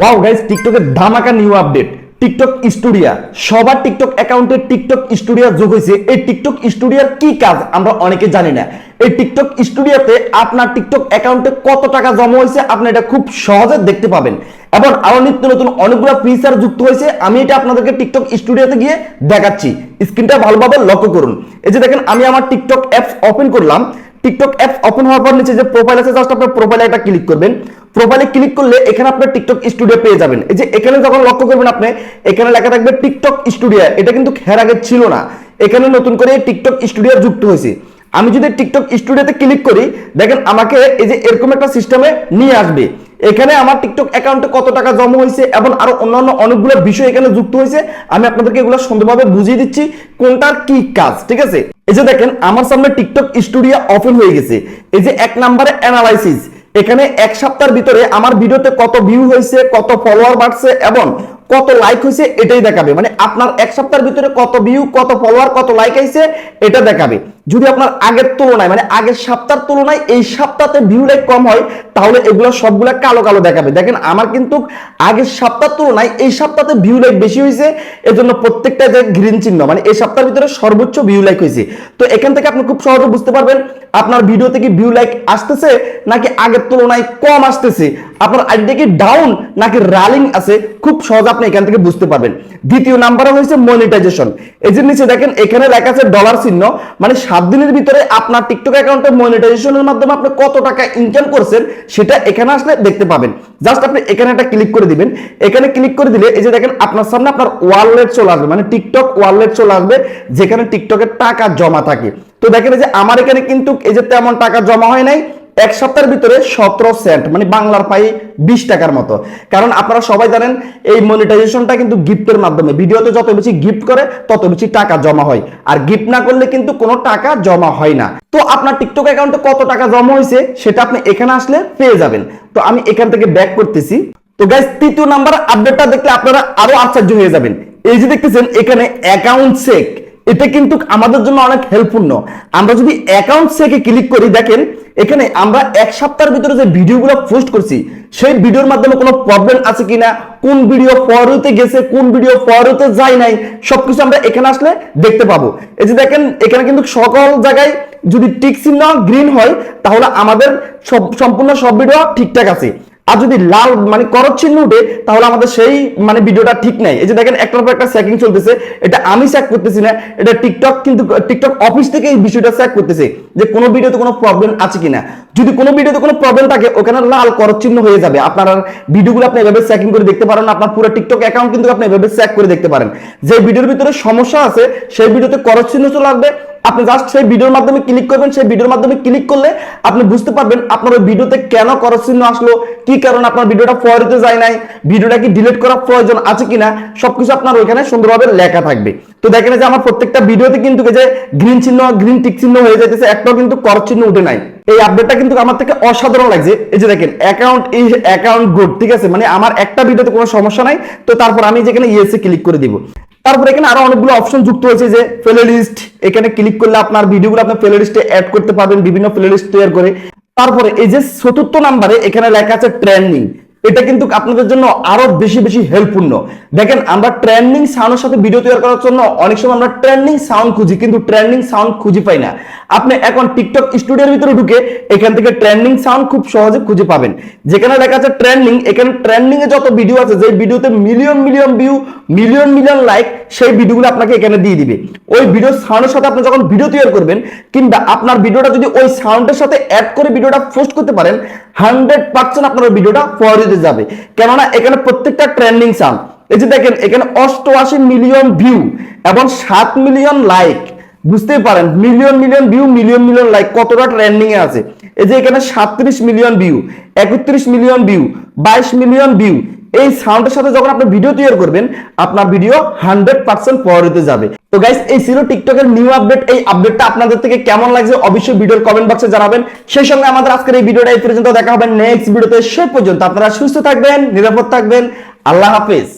Wow guys টিকটকের ধামাকা new update TikTok স্টুডিয়া সবার টিকটক অ্যাকাউন্টে টিকটক স্টুডিয়া যোগ হয়েছে। এই টিকটক স্টুডিয়ার কি কাজ আমরা অনেকে জানি না। এই টিকটক স্টুডিওতে আপনার টিকটক অ্যাকাউন্টে কত টাকা জমা হয়েছে আপনি এটা খুব সহজে দেখতে পাবেন। এবং আরও নিত্য নতুন অনেকগুলো ফিচার যুক্ত হয়েছে, আমি এটা আপনাদেরকে টিকটক স্টুডিওতে গিয়ে দেখাচ্ছি। স্ক্রিনটা ভালোভাবে লক্ষ্য করুন। এই যে দেখেন, আমি আমার টিকটক অ্যাপস ওপেন করলাম। টিকটক অ্যাপ ওপেন হওয়ার পর নিচে যে প্রোফাইল আছে জাস্ট আপনার প্রোফাইলে একটা ক্লিক করবেন। প্রোফাইলে ক্লিক করলে এখানে আপনার টিকটক স্টুডিও পেয়ে যাবেন। এই যে এখানে যখন লক্ষ্য করবেন আপনি, এখানে লেখা থাকবে টিকটক স্টুডিও এটা কিন্তু খের আগে ছিল না। এখানে নতুন করে টিকটক স্টুডিও যুক্ত হয়েছে। আমি যদি টিকটক স্টুডিওতে ক্লিক করি, দেখেন আমাকে এই যে এরকম একটা সিস্টেমে নিয়ে আসবে। এখানে আমার টিকটক অ্যাকাউন্টে কত টাকা জমা হয়েছে এবং আরও অন্যান্য অনেকগুলো বিষয় এখানে যুক্ত হয়েছে। আমি আপনাদেরকে এগুলো সুন্দরভাবে বুঝিয়ে দিচ্ছি কোনটার কি কাজ, ঠিক আছে? এই যে দেখেন, আমার সামনে টিকটক স্টুডিও ওপেন হয়ে গেছে। এই যে এক নাম্বারে অ্যানালাইসিস এখানে এক সপ্তাহের ভিতরে আমার ভিডিওতে কত ভিউ হয়েছে, কত ফলোয়ার বাড়ছে এবং কত লাইক হয়েছে, এটাই দেখাবে। মানে আপনার এক সপ্তাহের ভিতরে কত ভিউ কত ফলোয়ার কত লাইক আইছে, এটা দেখাবে। যদি আপনার আগের তুলনায় মানে আগের সপ্তাহের তুলনায় এই সপ্তাহে ভিউ লাইক কম হয়, তাহলে এগুলো সবগুলো কালো কালো দেখাবে। দেখেন, আমার কিন্তু আগের সপ্তাহের তুলনায় এই সপ্তাহে ভিউ লাইক বেশি হয়েছে, এজন্য প্রত্যেকটা যে গ্রিন চিহ্ন মানে এই সপ্তাহের ভিতরে সর্বোচ্চ ভিউ লাইক হয়েছে। তো এখান থেকে আপনি খুব সহজে বুঝতে পারবেন, আপনার ভিডিওতে কি ভিউ লাইক আসতেছে নাকি আগের তুলনায় কম আসতেছে। আপনার আইডিটা কি ডাউন নাকি রালিং আছে, খুব সহজে আপনি এখান থেকে বুঝতে পারবেন। দ্বিতীয় নাম্বারে হয়েছে মনিটাইজেশন এই যে নিচে দেখেন, এখানে লেখা আছে ডলার চিহ্ন মানে সাত দিনের ভিতরে আপনার টিকটক অ্যাকাউন্টে মনিটাইজেশনের মাধ্যমে আপনি কত টাকা ইনকাম করছেন, সেটা এখানে আসলে দেখতে পাবেন। জাস্ট আপনি এখানে একটা ক্লিক করে দিবেন। এখানে ক্লিক করে দিলে এই যে দেখেন, আপনার সামনে আপনার ওয়ালেট চলে আসবে মানে টিকটক ওয়ালেট চলে আসবে, যেখানে টিকটকের টাকা জমা থাকে। তো দেখেন যে আমার এখানে কিন্তু এই যে তেমন টাকা জমা হয় নাই এক সপ্তাহের ভিতরে সতেরো সেন্ট মানে বাংলার পাই বিশ টাকার মতো। কারণ আপনারা সবাই জানেন, এই মনিটাইজেশনটা কিন্তু গিফটের মাধ্যমে। ভিডিওতে যত বেশি গিফট করে, তত বেশি টাকা জমা হয়। আর গিফট না করলে কিন্তু কোনো টাকা জমা হয় না। তো আপনার টিকটক অ্যাকাউন্টে কত টাকা জমা হয়েছে, সেটা আপনি এখানে আসলে পেয়ে যাবেন। তো আমি এখান থেকে ব্যাক করতেছি। তো গাইস তৃতীয় নাম্বার আপডেটটা দেখলে আপনারা আরও আশ্চর্য হয়ে যাবেন। এই যে দেখতেছেন, এখানে অ্যাকাউন্ট চেক এটা কিন্তু আমাদের জন্য অনেক হেল্পফুল আমরা যদি অ্যাকাউন্ট থেকে ক্লিক করি, দেখেন, এখানে আমরা এক সপ্তাহের ভিতরে যে ভিডিওগুলো পোস্ট করছি, সেই ভিডিওর মাধ্যমে কোনো প্রবলেম আছে কিনা, কোন ভিডিও ফরওয়ার্ডে গেছে, কোন ভিডিও ফরওয়ার্ডে যায় নাই, সবকিছু আমরা এখানে আসলে দেখতে পাবো। এই যে দেখেন, এখানে কিন্তু সকল জায়গায় যদি টিক চিহ্ন গ্রিন হয়, তাহলে আমাদের সম্পূর্ণ সব ভিডিও ঠিকঠাক আছে। আর যদি লাল মানে করত চিহ্ন উঠে, তাহলে আমাদের সেই মানে ভিডিওটা ঠিক নাই। এই যে দেখেন, একটার পর একটা চেকিং চলতেছে। এটা আমি চেক করতেছি না, এটা টিকটক কিন্তু টিকটক অফিস থেকে এই বিষয়টা চেক করতেছে যে কোনো ভিডিওতে কোনো প্রবলেম আছে কিনা। যদি কোনো ভিডিওতে কোনো প্রবলেম থাকে, ওখানে লাল করত চিহ্ন হয়ে যাবে। আপনার ভিডিওগুলো আপনি এভাবে চেকিং করে দেখতে পারেন আপনার পুরো টিকটক অ্যাকাউন্ট কিন্তু আপনি এভাবে চেক করে দেখতে পারেন। যে ভিডিওর ভিতরে সমস্যা আছে, সেই ভিডিওতে করত চিহ্ন চলে আসবে আপনি জাস্ট সেই ভিডিওর মাধ্যমে ক্লিক করবেন, সেই ভিডিওর মাধ্যমে ক্লিক করলে আপনি বুঝতে পারবেন আপনার ওই ভিডিওতে কেন করস চিহ্ন আসলো, কি কারণে আপনার ভিডিওটা ফরওয়ার্ডে যায় নাই ভিডিওটা কি ডিলিট করার প্রয়োজন আছে কিনা, সবকিছু আপনার ওইখানে সুন্দরভাবে লেখা থাকবে। তো দেখেন যে আমার প্রত্যেকটা ভিডিওতে কিন্তু যে গ্রিন চিহ্ন গ্রিন টিক চিহ্ন হয়ে যাইতেছে, একটাও কিন্তু কর চিহ্ন উঠে নাই। এই আপডেটটা কিন্তু আমার থেকে অসাধারণ লাগছে। এই যে দেখেন অ্যাকাউন্ট ইজ অ্যাকাউন্ট গুড ঠিক আছে? মানে আমার একটা ভিডিওতে কোনো সমস্যা নাই, তো তারপর আমি যেখানে ইয়েসে ক্লিক করে দিব। তারপর এখানে আরও অনেকগুলো অপশন যুক্ত হয়েছে যে প্লে লিস্ট এখানে ক্লিক করলে আপনার ভিডিওগুলো আপনি প্লে লিস্টে অ্যাড করতে পারবেন, বিভিন্ন প্লে লিস্ট তৈরি করে। তারপরে এই যে চতুর্থ নাম্বারে এখানে লেখা আছে ট্রেন্ডিং এটা কিন্তু আপনাদের জন্য আরও বেশি বেশি হেল্পফুল দেখেন, আমরা ট্রেন্ডিং সাউন্ডের সাথে ভিডিও তৈরি করার জন্য অনেক সময় আমরা ট্রেন্ডিং সাউন্ড খুঁজি, কিন্তু ট্রেন্ডিং সাউন্ড খুঁজে পাই না। আপনি এখন টিকটক স্টুডিওর ভিতরে ঢুকে এখান থেকে ট্রেন্ডিং সাউন্ড খুব সহজে খুঁজে পাবেন। যেখানে লেখা আছে ট্রেন্ডিং এখানে ট্রেন্ডিং এ যত ভিডিও আছে, যে ভিডিওতে million million view million million like সেই ভিডিওগুলো আপনাকে এখানে দিয়ে দিবে। ওই ভিডিও সাউন্ডের সাথে আপনি যখন ভিডিও তৈরি করবেন, কিংবা আপনার ভিডিওটা যদি ওই সাউন্ডের সাথে অ্যাড করে ভিডিওটা পোস্ট করতে পারেন হান্ড্রেড পার্সেন্ট আপনার ওই ভিডিওটা ফরওয়ার্ডে যাবে। কেননা এখানে প্রত্যেকটা ট্রেন্ডিং সাউন্ড এই যে দেখেন, এখানে অষ্টআশি মিলিয়ন ভিউ এবং সাত মিলিয়ন লাইক বুঝতেই পারেন million million view million million like কতটা ট্রেন্ডিং এ আছে। এই যে এখানে সাতত্রিশ মিলিয়ন ভিউ একত্রিশ মিলিয়ন ভিউ বাইশ মিলিয়ন ভিউ এই সাউন্ডের সাথে যখন আপনি ভিডিও তৈরি করবেন, আপনার ভিডিও হান্ড্রেড পার্সেন্ট পরিতে যাবে। তো গাইস এই ছিল টিকটকের নিউ আপডেট এই আপডেটটা আপনাদের থেকে কেমন লাগছে অবশ্যই ভিডিওর কমেন্ট বক্সে জানাবেন। সেই সঙ্গে আমাদের আজকের এই ভিডিওটা এই পর্যন্ত দেখা হবে নেক্সট ভিডিওতে সে পর্যন্ত আপনারা সুস্থ থাকবেন, নিরাপদ থাকবেন। আল্লাহ হাফেজ।